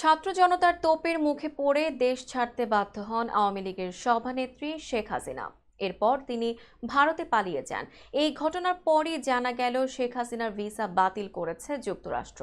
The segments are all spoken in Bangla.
ছাত্র জনতার তোপের মুখে পড়ে দেশ ছাড়তে বাধ্য হন আওয়ামী লীগের সভানেত্রী শেখ হাসিনা। এরপর তিনি ভারতে পালিয়ে যান। এই ঘটনার পরই জানা গেল, শেখ হাসিনার ভিসা বাতিল করেছে যুক্তরাষ্ট্র।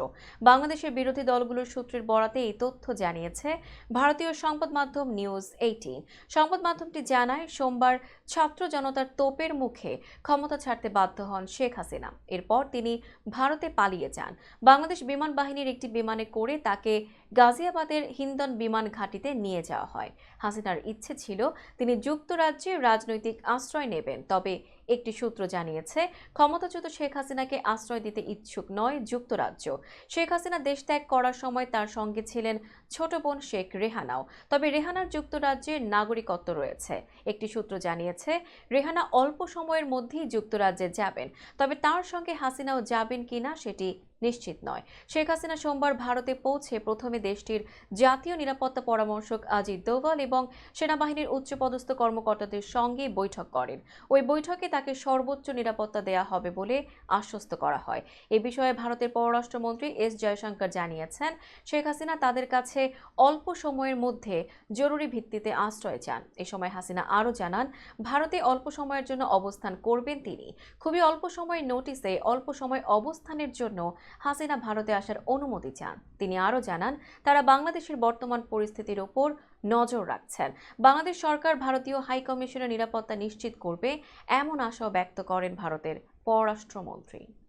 বাংলাদেশের বিরোধী দলগুলোর সূত্রের বরাতে এই তথ্য জানিয়েছে ভারতীয় সংবাদ মাধ্যম নিউজ এইটিন। সংবাদ মাধ্যমটি জানায়, সোমবার ছাত্র জনতার তোপের মুখে ক্ষমতা ছাড়তে বাধ্য হন শেখ হাসিনা। এরপর তিনি ভারতে পালিয়ে যান। বাংলাদেশ বিমান বাহিনীর একটি বিমানে করে তাকে গাজিয়াবাদের হিন্দন বিমান ঘাঁটিতে নিয়ে যাওয়া হয়। হাসিনার ইচ্ছে ছিল তিনি যুক্তরাজ্যে রাজনৈতিক আশ্রয় নেবেন, তবে একটি সূত্র জানিয়েছে, ক্ষমতাচ্যুত শেখ হাসিনাকে আশ্রয় দিতে ইচ্ছুক নয় যুক্তরাজ্য। শেখ হাসিনা দেশ ত্যাগ করার সময় তার সঙ্গে ছিলেন ছোট বোন শেখ রেহানাও। তবে রেহানার যুক্তরাজ্যের নাগরিকত্ব রয়েছে। একটি সূত্র জানিয়েছে, রেহানা অল্প সময়ের মধ্যেই যুক্তরাজ্যে যাবেন। তবে তার সঙ্গে হাসিনাও যাবেন কিনা সেটি নিশ্চিত নয়। শেখ হাসিনা সোমবার ভারতে পৌঁছে প্রথমে দেশটির জাতীয় নিরাপত্তা পরামর্শক আজিত দোভাল এবং সেনাবাহিনীর উচ্চপদস্থ কর্মকর্তাদের সঙ্গে বৈঠক করেন। ওই বৈঠকে তাকে সর্বোচ্চ নিরাপত্তা দেয়া হবে বলে আশ্বস্ত করা হয়। এ বিষয়ে ভারতের পররাষ্ট্রমন্ত্রী এস জয়শঙ্কর জানিয়েছেন, শেখ হাসিনা তাদের কাছে অল্প সময়ের মধ্যে জরুরি ভিত্তিতে আশ্রয় চান। এ সময় হাসিনা আরও জানান, ভারতে অল্প সময়ের জন্য অবস্থান করবেন তিনি। খুবই অল্প সময়ের নোটিসে অল্প সময় অবস্থানের জন্য হাসিনা ভারতে আসার অনুমতি চান। তিনি আরও জানান, তারা বাংলাদেশের বর্তমান পরিস্থিতির ওপর নজর রাখছেন। বাংলাদেশ সরকার ভারতীয় হাইকমিশনের নিরাপত্তা নিশ্চিত করবে, এমন আশাও ব্যক্ত করেন ভারতের পররাষ্ট্রমন্ত্রী।